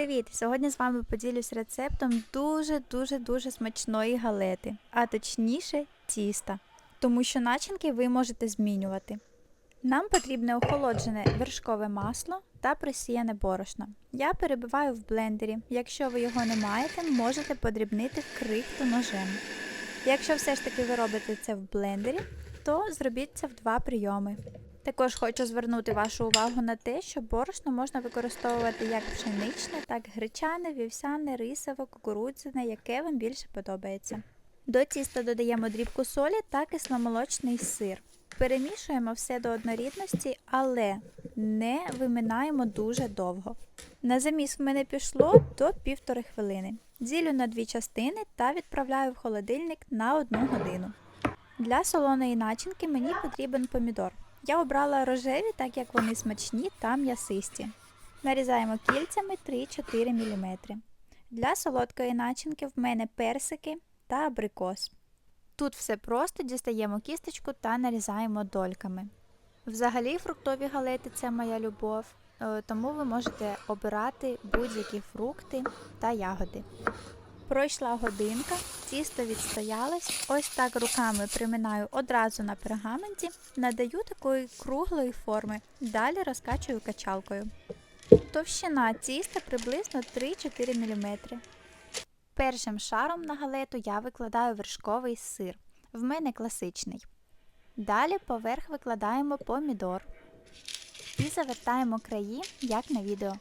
Привіт! Сьогодні з вами поділюсь рецептом дуже-дуже дуже смачної галети, а точніше тіста, тому що начинки ви можете змінювати. Нам потрібне охолоджене вершкове масло та просіяне борошно. Я перебиваю в блендері. Якщо ви його не маєте, можете подрібнити крихту ножем. Якщо все ж таки ви робите це в блендері, то зробіть це в два прийоми. Також хочу звернути вашу увагу на те, що борошно можна використовувати як пшеничне, так і гречане, вівсяне, рисове, кукурудзяне, яке вам більше подобається. До тіста додаємо дрібку солі та кисломолочний сир. Перемішуємо все до однорідності, але не виминаємо дуже довго. На заміс в мене пішло до півтори хвилини. Ділю на дві частини та відправляю в холодильник на одну годину. Для солоної начинки мені потрібен помідор. Я обрала рожеві, так як вони смачні та м'ясисті. Нарізаємо кільцями 3-4 мм. Для солодкої начинки в мене персики та абрикос. Тут все просто дістаємо кісточку та нарізаємо дольками. Взагалі, фруктові галети це моя любов, е, тому ви можете обирати будь-які фрукти та ягоди. Пройшла годинка, тісто відстоялось. Ось так руками приминаю одразу на пергаменті, надаю такої круглої форми, далі розкачую качалкою. Товщина тіста приблизно 3-4 мм. Першим шаром на галету я викладаю вершковий сир. В мене класичний. Далі поверх викладаємо помідор і завертаємо краї, як на відео.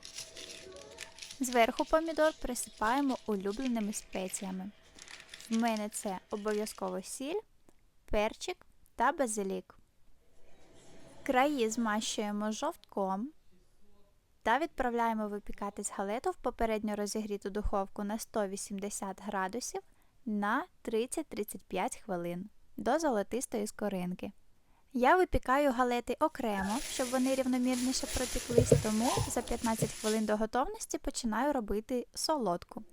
Зверху помідор присипаємо улюбленими спеціями. В мене це обов'язково сіль, перчик та базилік. Краї змащуємо жовтком та відправляємо випікатись галету в попередньо розігріту духовку на 180 градусів на 30-35 хвилин до золотистої скоринки. Я випікаю галети окремо, щоб вони рівномірніше протеклись, тому за 15 хвилин до готовності починаю робити солодку.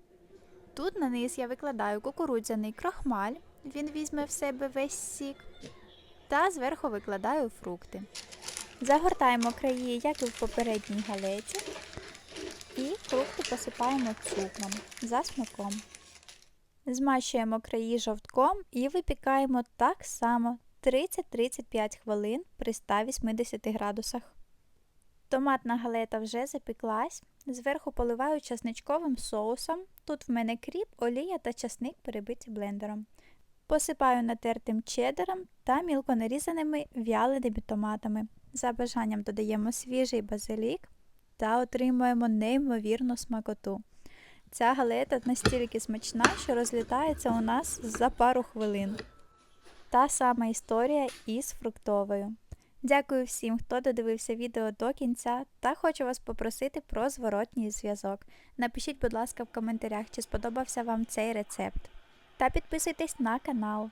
Тут на низ я викладаю кукурудзяний крохмаль, він візьме в себе весь сік, та зверху викладаю фрукти. Загортаємо краї, як і в попередній галеті, і фрукти посипаємо цукром за смаком. Змащуємо краї жовтком і випікаємо так само 30-35 хвилин при 180 градусах. Томатна галета вже запеклась. Зверху поливаю часничковим соусом. Тут в мене кріп, олія та часник перебиті блендером. Посипаю натертим чедером та мілко нарізаними в'яленими томатами. За бажанням додаємо свіжий базилік та отримуємо неймовірну смакоту. Ця галета настільки смачна, що розлітається у нас за пару хвилин. Та сама історія із фруктовою. Дякую всім, хто додивився відео до кінця, та хочу вас попросити про зворотній зв'язок. Напишіть, будь ласка, в коментарях, чи сподобався вам цей рецепт. Та підписуйтесь на канал.